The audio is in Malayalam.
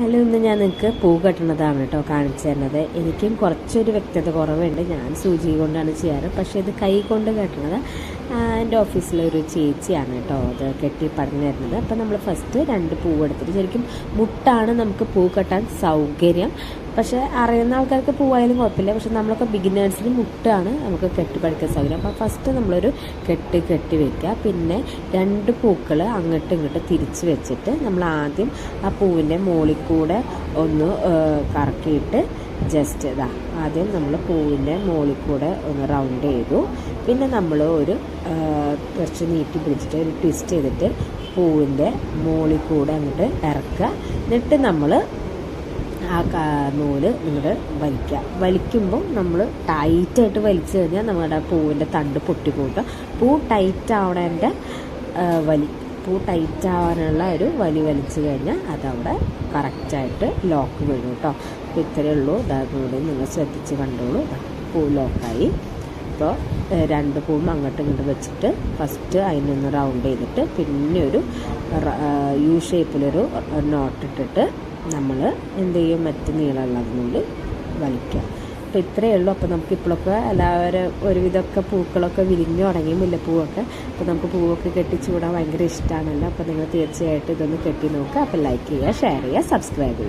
ഹലോ ഇന്ന് ഞാൻ നിങ്ങൾക്ക് പൂ കെട്ടണതാണ് കേട്ടോ കാണിച്ചു തരുന്നത്. എനിക്കും കുറച്ചൊരു വ്യക്തത കുറവുണ്ട്. ഞാൻ സൂചി കൊണ്ടാണ് ചെയ്യാറ്. പക്ഷേ ഇത് കൈ കൊണ്ട് കെട്ടണത് എന്റെ ഓഫീസിലെ ഒരു ചേച്ചിയാണ് കേട്ടോ അത് കെട്ടി പറഞ്ഞു തരുന്നത്. അപ്പം നമ്മൾ ഫസ്റ്റ് രണ്ട് പൂ എടുത്തിട്ട് ശരിക്കും മുട്ടാണ് നമുക്ക് പൂ കെട്ടാൻ സൗകര്യം. പക്ഷേ അറിയുന്ന ആൾക്കാർക്ക് പൂവായാലും കുഴപ്പമില്ല. പക്ഷെ നമ്മളൊക്കെ ബിഗിനേഴ്സിന് മുട്ടാണ് നമുക്ക് കെട്ട് പഠിക്കാൻ സൗകര്യം. അപ്പോൾ ഫസ്റ്റ് നമ്മളൊരു കെട്ട് കെട്ടി വെക്കുക. പിന്നെ രണ്ട് പൂക്കൾ അങ്ങോട്ടും ഇങ്ങോട്ടും തിരിച്ച് വെച്ചിട്ട് നമ്മൾ ആദ്യം ആ പൂവിന്റെ മുകളിൽ കൂടെ ഒന്ന് കറക്കിയിട്ട് ജസ്റ്റ് ഇതാ. ആദ്യം നമ്മൾ പൂവിന്റെ മുകളിൽ കൂടെ ഒന്ന് റൗണ്ട് ചെയ്തു. പിന്നെ നമ്മൾ ഒരു കുറച്ച് നീട്ടി പിടിച്ചിട്ട് ഒരു ട്വിസ്റ്റ് ചെയ്തിട്ട് പൂവിന്റെ മുകളിൽ കൂടെ അങ്ങോട്ട് ഇറക്കുക. എന്നിട്ട് നമ്മൾ ആ നൂൽ നിങ്ങൾ വലിക്കുക. വലിക്കുമ്പോൾ നമ്മൾ ടൈറ്റായിട്ട് വലിച്ചു കഴിഞ്ഞാൽ നമ്മുടെ പൂവിന്റെ തണ്ട് പൊട്ടി പോകട്ടോ പൂ ടൈറ്റ് ആവണതിന്റെ വലി പൂ ടൈറ്റ് ആവാനുള്ള ഒരു വലി വലിച്ചു കഴിഞ്ഞാൽ അതവിടെ കറക്റ്റായിട്ട് ലോക്ക് വീഴും കേട്ടോ. അപ്പോൾ ഇത്രയേ ഉള്ളൂ. ഇതാകൂടി നിങ്ങൾ ശ്രദ്ധിച്ച് കണ്ടോളൂ. പൂ ലോക്കായി. അപ്പോൾ രണ്ട് പൂവും അങ്ങോട്ടും ഇങ്ങോട്ടും വെച്ചിട്ട് ഫസ്റ്റ് അതിനൊന്ന് റൗണ്ട് ചെയ്തിട്ട് പിന്നെ ഒരു യു ഷേപ്പിലൊരു നോട്ട് ഇട്ടിട്ട് നമ്മൾ എന്ത് ചെയ്യും? മറ്റ് നൂൽ വലിക്കുക. അപ്പോൾ ഇത്രയേ ഉള്ളൂ. അപ്പോൾ നമുക്ക് ഇപ്പോഴൊക്കെ എല്ലാവരും ഒരുവിധമൊക്കെ പൂക്കളൊക്കെ വിരിഞ്ഞു തുടങ്ങി മുല്ലപ്പൂവൊക്കെ. അപ്പോൾ നമുക്ക് പൂവൊക്കെ കെട്ടിച്ചൂടാൻ ഭയങ്കര ഇഷ്ടമാണല്ലോ അപ്പോൾ നിങ്ങൾ തീർച്ചയായിട്ടും ഇതൊന്ന് കെട്ടി നോക്കുക. അപ്പോൾ ലൈക്ക് ചെയ്യുക ഷെയർ ചെയ്യുക സബ്സ്ക്രൈബ് ചെയ്യുക.